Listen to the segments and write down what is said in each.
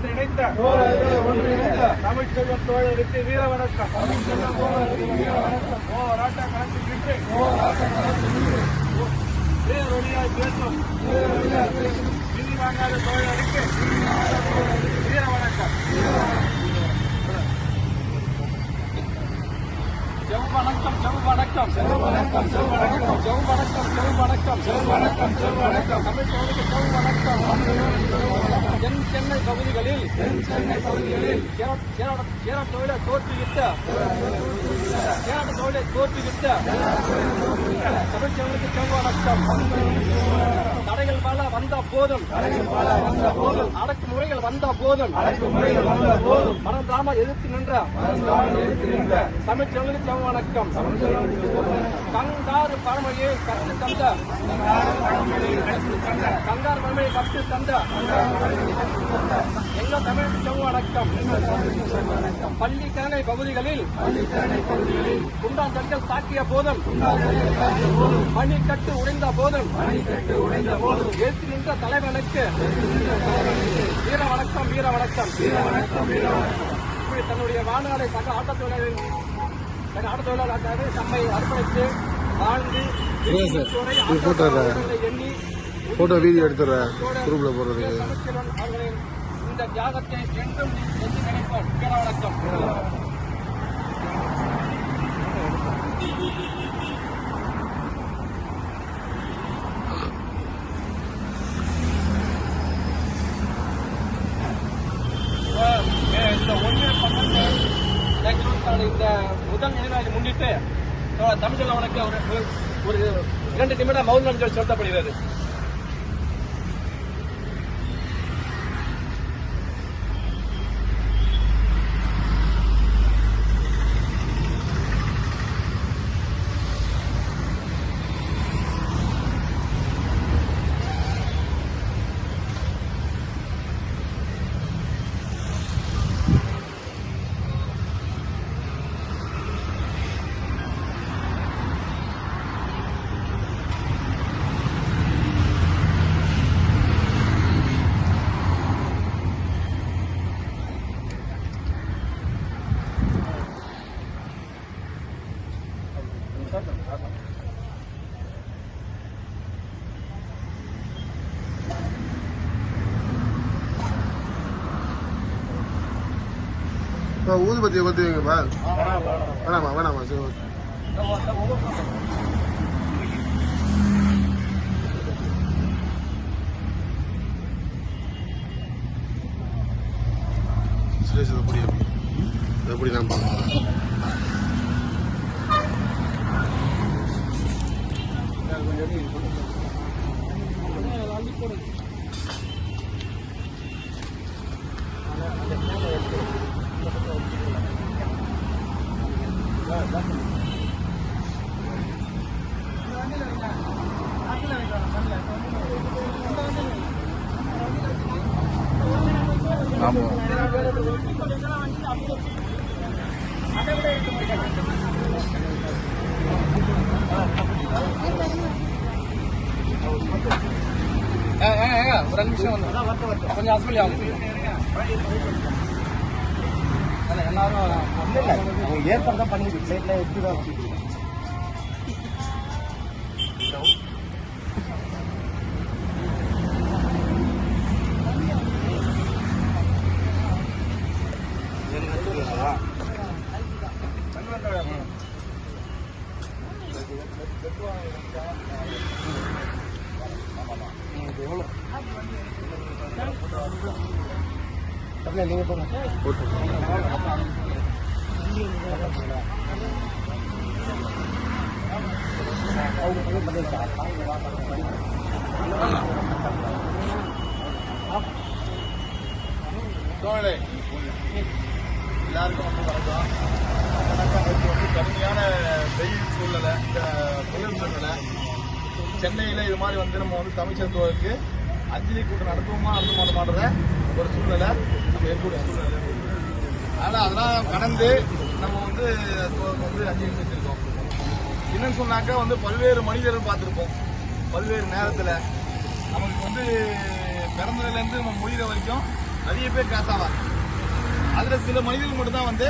ஒன்றிணைந்த தமிழ்ச்செல்வன் தோழருக்கு வீர வணக்கம் போராட்ட களத்திலிருந்து பேரொழியாய் பேசும் விதி வாங்காத தோழருக்கு வீர வணக்கம் வணக்கம் செவ் வணக்கம் செவ் வணக்கம் செவ் வணக்கம் செவ் வணக்கம் செவ் வணக்கம் செவ் வணக்கம் செவ் வணக்கம் தமிழ் செவ் வணக்கம் தென் சென்னை பகுதிகளில் கேரள தொழிலை தோற்றுவித்த கேரள தொழிலை தோற்றுவித்த தமிழ்ச்சவர்களுக்கு செல்வாக்கம் தடைகள் பல வந்த போதும். போதும். அடக்குமுறைகள் வந்த போதும். மறந்தாம எதிர்த்து நின்ற. தமிழ்ச்செல்வனுக்கு வணக்கம். கங்காறு பழமொழியை கற்று தந்த. கங்கார் பழமொழியை கற்று தந்த. எங்க தமிழுக்கு செவ் வணக்கம்? பள்ளி கிழங்கை பகுதிகளில் குண்டாந்தடிகள் தாக்கிய போதும். மணிக்கட்டு உடைந்த போதும். எழுத்து நின்ற தலைவனுக்கு. வீர வணக்கம் வீர வணக்கம். வீர வணக்கம் வீர வணக்கம். இப்படி தன்னுடைய வாழ்நாளை சக ஆட்டத் தொழிலாளர் சக ஆட்டத் தொழிலாளர்களாக தம்மை அர்ப்பணித்து வாழ்ந்து எண்ணி போட்டோ வீடியோ எடுத்துடுறேன் குரூப்ல இந்த தியாகத்தை என்றும் நினைப்போம். வீர வணக்கம். தமிழ் அவனுக்கு ஒரு இரண்டு நிமிடம் மௌனம் சொல்லப்படுகிறது இப்போ ஊதுபத்தி பற்றி வைங்கப்பா. வேணாமா வேணாமா சரி ஓகே. சுரேஷ் இதை புரியும் இதை பார்க்கலாம் ஒரு நிமிஷம் வந்து. கொஞ்சம் ஹஸ்பண்ட் ஆகும் எல்லாரும் ஏற்பாடு தான் பண்ணி பிளேட்ல எடுத்து தான் தம்பி நீங்க போங்க Go ahead. எல்லாருக்கும் வந்து வணக்கம். வணக்கம். நேற்று வந்து கடுமையான வெயில் சூழ்நிலை. இந்த புயல் சூழ்நிலை. சென்னையில் இது மாதிரி வந்து நம்ம வந்து தமிழ்ச்சர் தோழருக்கு அஞ்சலி கூட்டம் நடத்துவோமா நடத்த மாட்டோமான்றத ஒரு சூழ்நிலை. நம்ம எங்களுடைய சூழ்நிலை. ஆனால் அதெல்லாம் கடந்து நம்ம வந்து வந்து அஞ்சலி செஞ்சுருக்கோம். என்னன்னு சொன்னாக்கா வந்து பல்வேறு மனிதர்கள் பார்த்துருப்போம். பல்வேறு நேரத்தில். நமக்கு வந்து பிறந்ததுலேருந்து நம்ம முடிகிற வரைக்கும் நிறைய பேர் காசாவாங்க. அதில் சில மனிதர்கள் மட்டும் தான் வந்து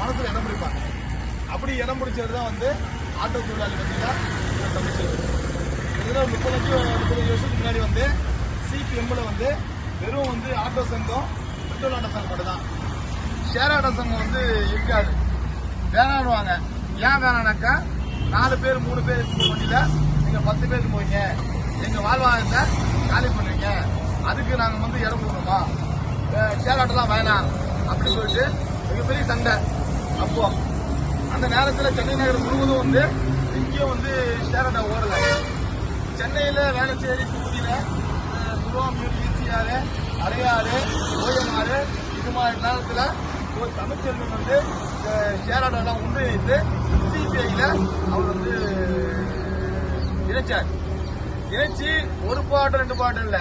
மனசில் இடம் பிடிப்பாங்க. அப்படி இடம் பிடிச்சது தான் வந்து ஆட்டோ தொழிலாளி பார்த்தீங்கன்னா தமிழ்ச்சல் கிட்டத்தட்ட முப்பத்தஞ்சு முப்பத்தஞ்சு வருஷத்துக்கு முன்னாடி வந்து சிபிஎம்ல வந்து வெறும் வந்து ஆட்டோ சங்கம் பெட்ரோல் ஆட்டோ சங்கம் மட்டும் தான் ஷேர் ஆட்டோ சங்கம் வந்து இருக்காது. வேணாடுவாங்க ஏன் வேணானாக்கா நாலு பேர் மூணு பேர் இருக்கிற வண்டியில நீங்க பத்து பேர் போவீங்க. எங்க வாழ்வாதாரத்தை காலி பண்ணுவீங்க. அதுக்கு நாங்க வந்து இடம் கொடுக்கணுமா? அஹ் ஷேர் ஆட்டோலாம் வேணாம். அப்படின்னு சொல்லிட்டு மிகப்பெரிய சண்டை. அப்போ அந்த நேரத்தில் சென்னை நகர் முழுவதும் வந்து இங்கேயும் வந்து ஷேர் ஓடல. சென்னையில் வேளச்சேரி தொகுதியில் அஹ், ஈசிஆர் அடையாறு ஓயமாறு இது மாதிரி நேரத்தில் ஒரு தமிழ்ச்செல்வன் வந்து இந்த ஒன்று ஆட்டோலாம் வைத்து அவர் வந்து இணைச்சார். இணைச்சு ஒரு பாட்டு ரெண்டு பாட்டு இல்லை.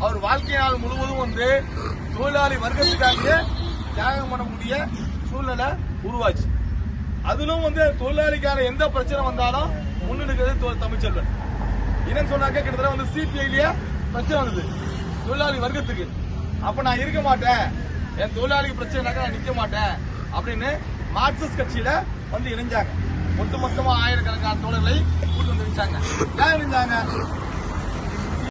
அவர் வாழ்க்கை நாள் முழுவதும் வந்து தொழிலாளி வர்க்கத்துக்காக தியாகம் பண்ணக்கூடிய சூழ்நிலை உருவாச்சு. அதிலும் வந்து தொழிலாளிக்கான எந்த பிரச்சனை வந்தாலும் முன்னெடுக்கிறது தமிழ்ச்செல்வன். என்னன்னு சொன்னாக்க கிட்டத்தட்ட வந்து சிபிஐலயே பிரச்சனை வந்தது. தொழிலாளி வர்க்கத்துக்கு. அப்ப நான் இருக்க மாட்டேன். என் தொழிலாளிக்கு பிரச்சனைனாக்க நான் நிக்க மாட்டேன் அப்படின்னு மார்க்சிஸ்ட் கட்சியில வந்து இணைஞ்சாங்க. ஒட்டுமொத்தமா ஆயிரக்கணக்கான தோழர்களை கூட்டு வந்து இணைச்சாங்க. ஏன் இணைஞ்சாங்க?